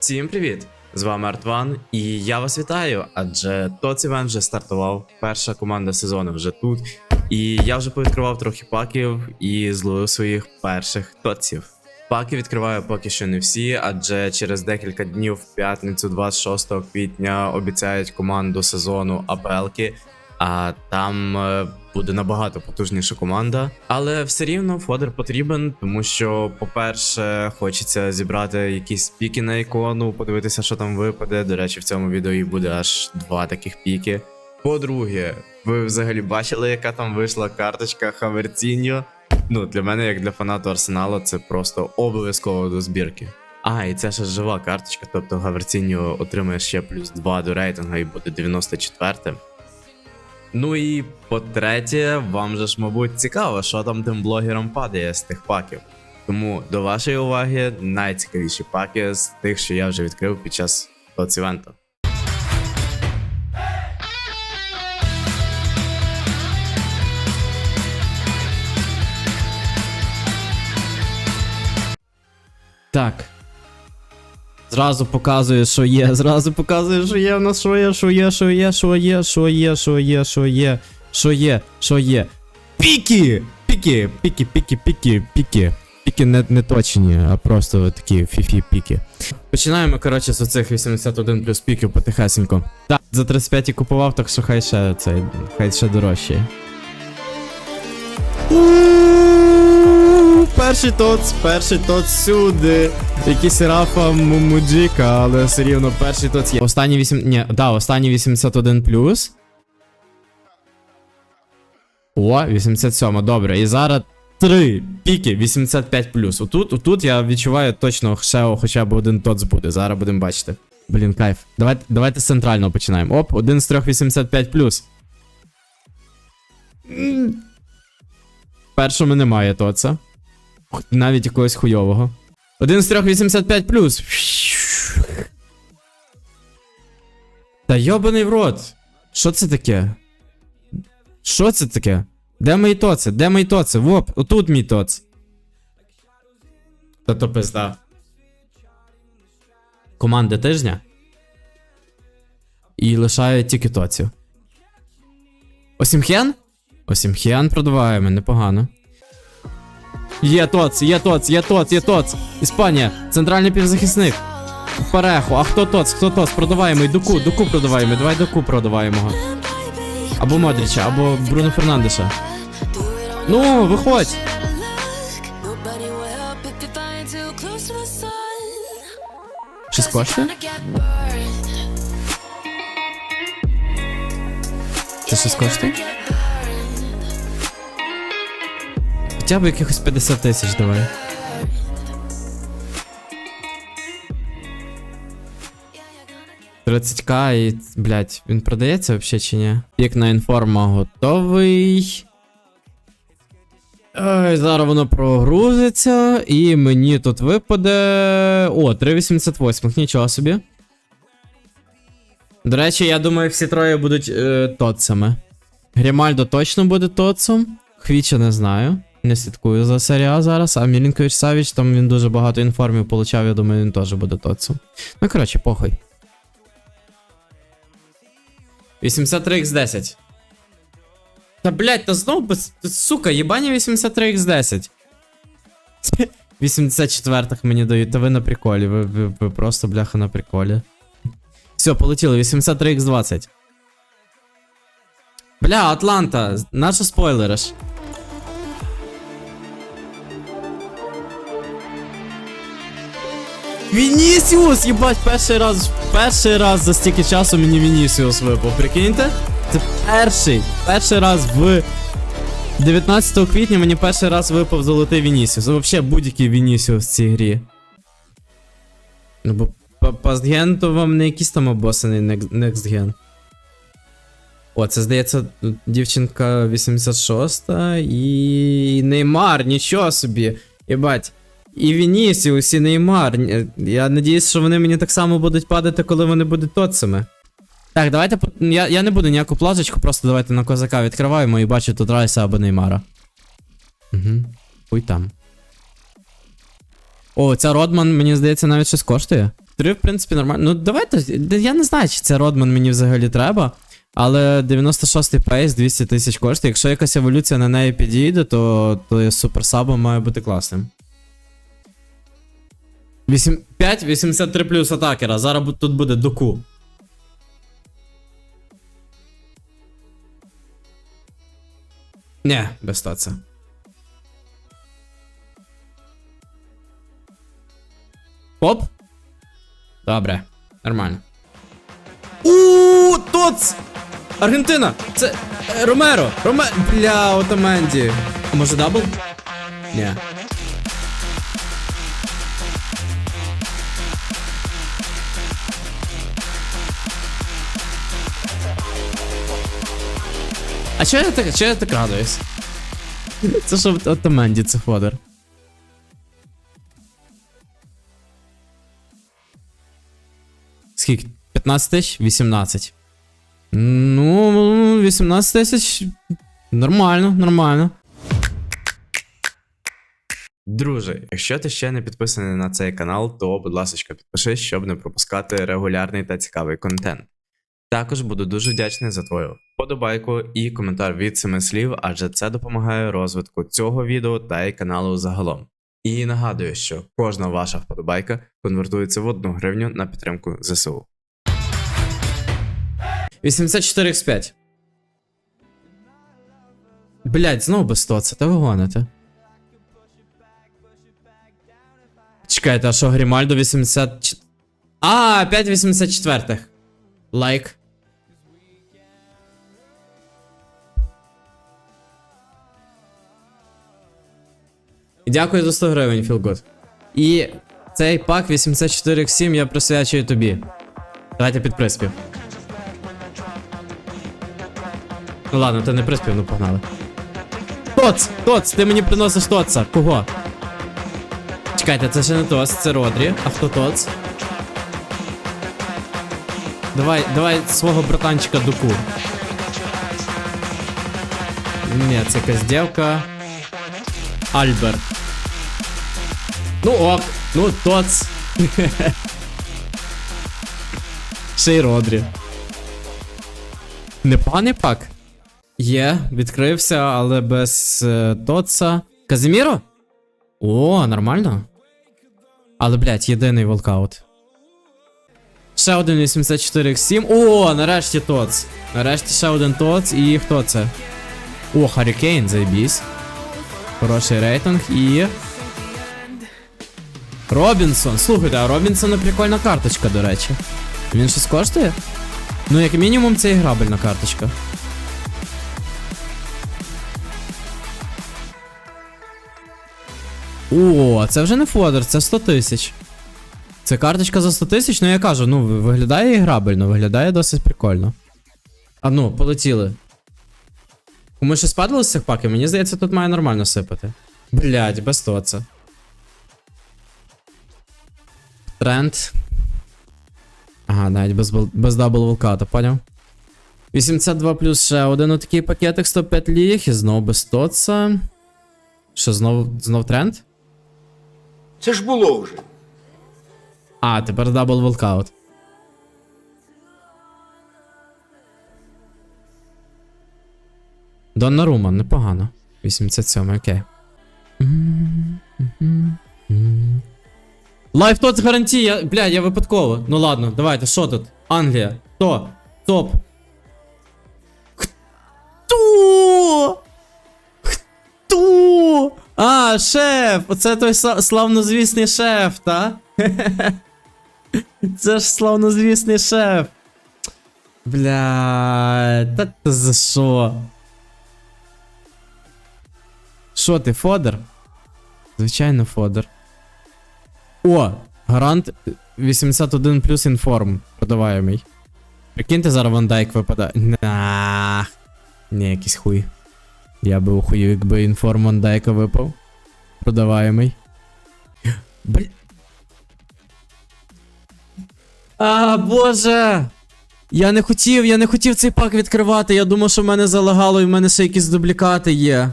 Всім привіт! З вами Артван, і я вас вітаю, адже ТОЦ івент вже стартував. Перша команда сезону вже тут. І я вже повідкривав трохи паків і зловив своїх перших тоців. Паки відкриваю поки що не всі, адже через декілька днів в п'ятницю, 26 квітня, обіцяють команду сезону АПЛки, а там е, буде набагато потужніша команда. Але все рівно фодер потрібен, тому що, по-перше, хочеться зібрати якісь піки на ікону, подивитися, що там випаде. До речі, в цьому відео і буде аж два таких піки. По-друге, ви взагалі бачили, яка там вийшла карточка Хаверціньо? Ну, для мене, як для фанату Арсеналу, це просто обов'язково до збірки. А, і це ще жива карточка, тобто Гаверціньо отримає ще плюс 2 до рейтингу і буде 94 Ну і по-третє, вам же ж, мабуть, цікаво, що там тим блогерам падає з тих паків. Тому до вашої уваги найцікавіші паки з тих, що я вже відкрив під час івенту. Так. Зразу показує, що є. Зразу показує, що є. У нас що є, що є, що є, що є, що є, що є, що є, що є, що є. Піки! Піки, піки, піки, піки, піки. Піки не, не точні, а просто такі фіфі піки. Починаємо, коротше, з оцих 81 плюс піків потихесенько. Так, за 35 і купував, так що хай ще цей, хай ще дорожче. Перший тоц, перший тоц сюди. Якийсь Рафа Мумуджика, але все рівно перший тоц є. Останній 8. Ні, да, останній 81 плюс. О, 87, добре. І зараз три піки 85 плюс. Отут, отут я відчуваю точно ще хоча б один тоц буде. Зараз будемо бачити. Блін, кайф. Давайте, давайте з центрального починаємо. Оп, один з трьох 85 плюс. Першому немає тоца. Навіть якогось хуйового. Один з трьох 85 плюс. Та йобаний в рот. Що це таке? Що це таке? Де мої тоци? Де мої тоци? Воп, отут мій тоц. Та то пизда. Команди тижня. І лишає тільки тоців. Осімхен? Осімхен продаваємо, непогано. Є тоц, є тоц, є тоц, є тоц. Іспанія, центральний півзахисник. Пареху, а хто тоц, хто тоц? Продаваємо, і дуку, дуку продаваємо, давай дуку продаваємо. Або Модріча, або Бруно Фернандеша. Ну, виходь. Щось коштує? Це щось коштує? Хоча б якихось 50 тисяч давай. К і, блять, він продається взагалі чи ні? Пік на інформа готовий. Ой, зараз воно прогрузиться, і мені тут випаде. О, 388, нічого собі. До речі, я думаю, всі троє будуть е, тоцами. Грімальдо точно буде тоцом. Хвіча не знаю. Не слідкую за серіа зараз, а Мілінкович Савіч, там він дуже багато інформів получав, я думаю, він теж буде тоцом. Ну, коротше, похуй. 83x10. Та блять, та знов без. Сука, єбані 83x10. 84-х мені дають, та ви на приколі, ви, ви, ви просто бляха на приколі. Все, полетіло, 83x20. Бля, Атланта, наша спойлериш. Вінісіус! Єбать, перший раз, перший раз за стільки часу мені Вінісіус випав. Прикиньте? Це перший, перший раз в 19 квітня мені перший раз випав золотий Вінісіус. Взагалі будь-який Вінісіус в цій грі. Ну бо пастген то вам не якийсь там обосаний некстген. О, це здається дівчинка 86 і Неймар, нічого собі. Єбать. І Вінісіус, і Неймар. Я надіюсь, що вони мені так само будуть падати, коли вони будуть тоцами. Так, давайте. Я, я не буду ніяку плазочку, просто давайте на козака відкриваємо і бачу тут Райса або Неймара. Угу. Хуй там. О, ця Родман, мені здається, навіть щось коштує. Три, в принципі, нормально. Ну, давайте. Я не знаю, чи ця Родман мені взагалі треба. Але 96-й пейс, 200 тисяч коштує. Якщо якась еволюція на неї підійде, то, то суперсабом має бути класним. 8, 5, 83 плюс атакера. Зараз тут буде доку. Не, без таца. Оп. Добре, нормально. У Тоц! Аргентина! Це е, Ромеро! Роме... Бля, Отаменді. Може дабл? Ні. Чого я так, чого я так радуюсь? Це що в Отаменді це фодер. Скільки? 15 тисяч? 18. Ну, 18 тисяч. Нормально, нормально. Друже, якщо ти ще не підписаний на цей канал, то, будь ласка, підпишись, щоб не пропускати регулярний та цікавий контент. Також буду дуже вдячний за твою вподобайку і коментар від семи слів, адже це допомагає розвитку цього відео та й каналу загалом. І нагадую, що кожна ваша вподобайка конвертується в 1 гривню на підтримку ЗСУ. 84x5. Блять, знову без тоца, та ви гоните. Чекайте, а що Грімальдо 80. А, 5 84 Лайк. Дякую за 100 гривень, Філгуд. І цей пак 84x7 я присвячую тобі. Давайте під приспів. Ну ладно, ти не приспів, ну погнали. Тоц! Тоц! Ти мені приносиш Тоца! Кого? Чекайте, це ще не Тоц, це Родрі. А хто Тоц? Давай, давай свого братанчика Дуку. Ні, це якась дівка. Альберт. Ну ок, ну Тоц. Ще й Родрі. Непоганий пак. Є, відкрився, але без е, Тоца. Казиміро? О, нормально. Але, блядь, єдиний волкаут. Ще один 84x7. О, нарешті Тоц. Нарешті ще один Тоц. І хто це? О, Харрікейн, заєбісь. Хороший рейтинг і. Робінсон. Слухайте, а Робінсона прикольна карточка, до речі. Він щось коштує? Ну, як мінімум, це іграбельна карточка. О, це вже не фодер, це 100 тисяч. Це карточка за 100 тисяч, ну я кажу, ну ви- виглядає іграбельно, виглядає досить прикольно. А ну, полетіли. Комусь щось падало з цих паків? Мені здається, тут має нормально сипати. Блять, без того це. Тренд. Ага, навіть без, без дабл волката, поняв? 82 плюс ще один отакий пакетик 105 ліг і знову без тоца. Що, знов, знов тренд? Це ж було вже. А, тепер дабл волкаут. Донна Рума, непогано. 87, окей. Лайф тот гарантія. Бля, я випадково. Ну ладно, давайте, що тут? Англія. Хто? Топ. Хто? Хто? А, шеф! Оце той славнозвісний шеф, та? Це ж славнозвісний шеф. Бля, та за що? Що ти, Фодер? Звичайно, Фодер. О, гарант 81 плюс інформ продаваємий. Прикиньте, зараз Ван Дайк випадає. На. Ні, якийсь хуй. Я би ухуїв, якби інформ Ван Дайка випав. Продаваємий. Бля. А, боже! Я не хотів, я не хотів цей пак відкривати. Я думав, що в мене залагало і в мене ще якісь дублікати є.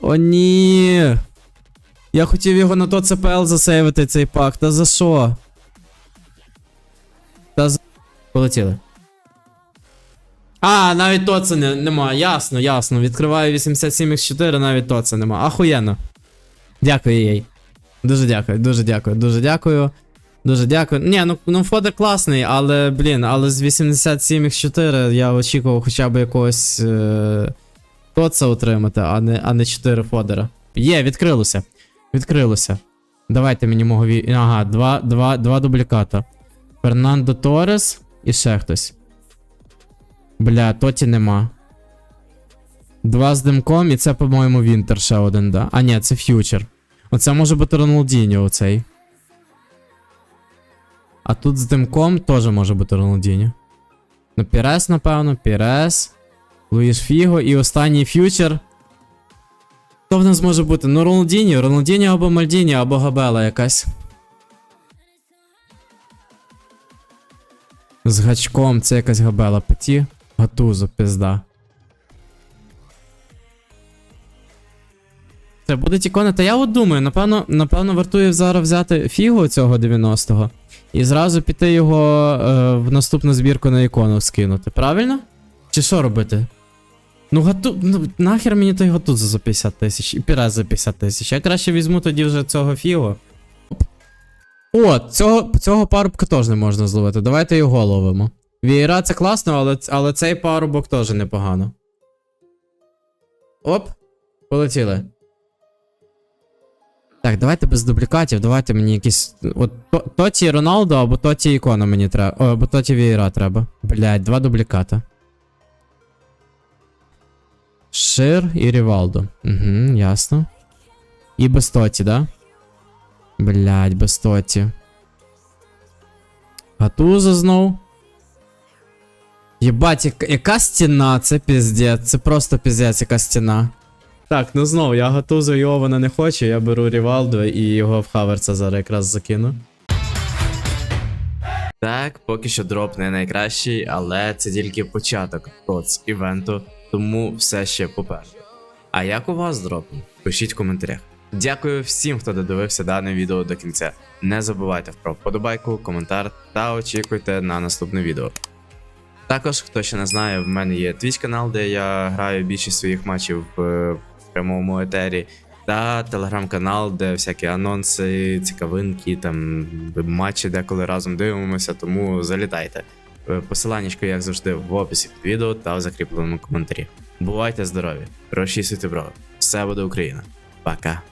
О, ні. Я хотів його на то ЦПЛ засейвити цей пак. Та за що? Та за. Полетіли. А, навіть то це не, нема. Ясно, ясно. Відкриваю 87x4, навіть то це нема. Ахуєнно. Дякую їй. Дуже дякую, дуже дякую, дуже дякую. Дуже дякую. Ні, ну, ну фодер класний, але, блін, але з 87x4 я очікував хоча б якогось. Е... Тоца отримати, а не, а не 4 фодера. Є, відкрилося. Відкрилося. Давайте мені мого ві... Ага, два, два, два дубліката. Фернандо Торес і ще хтось. Бля, тоті нема. Два з димком, і це, по-моєму, Вінтер ще один, да. А ні, це ф'ючер. Оце може бути Роналдіньо оцей. А тут з димком теж може бути Роналдіньо. Ну, Пірес, напевно, Пірес. Луїш Фіго і останній ф'ючер. Хто в нас може бути? Ну, Роналдіньо, Роналдіньо або Мальдіні, або Габела якась. З гачком це якась Габела Петі. Гатузо, пизда. Це буде ікони. Та я от думаю, напевно, напевно, вартує зараз взяти фігу цього 90-го і зразу піти його е, в наступну збірку на ікону скинути. Правильно? Чи що робити? Ну, гату... ну нахер мені той гатузо за 50 тисяч і пірез за 50 тисяч. Я краще візьму тоді вже цього фігу. О, цього, цього парубка теж не можна зловити. Давайте його ловимо. Вієра це класно, але, але цей парубок теж непогано. Оп, полетіли. Так, давайте без дублікатів, давайте мені якісь. От то- Тоті Роналдо або Тоті ікона мені треба. Або Тоті Вієра треба. Блять, два дубліката. Шир і Рівалдо. Угу, ясно. І без Тоті, да? Блять, без Тоті. Гатузо знов. Єбать, яка, яка стіна, це піздець, це просто піздець, яка стіна. Так, ну знову, я Гатузо і Ована не хочу, я беру Рівалдо і його в Хаверца зараз якраз закину. Так, поки що дроп не найкращий, але це тільки початок ТОЦ івенту, тому все ще попереду. А як у вас дроп? Пишіть в коментарях. Дякую всім, хто додивився дане відео до кінця. Не забувайте про вподобайку, коментар та очікуйте на наступне відео. Також, хто ще не знає, в мене є Twitch канал, де я граю більшість своїх матчів в прямому етері, та телеграм-канал, де всякі анонси, цікавинки, там матчі деколи разом дивимося, тому залітайте. Е, Посиланнячко, як завжди, в описі під відео та в закріпленому коментарі. Бувайте здорові, розчісуйте брови. Все буде Україна. Пока.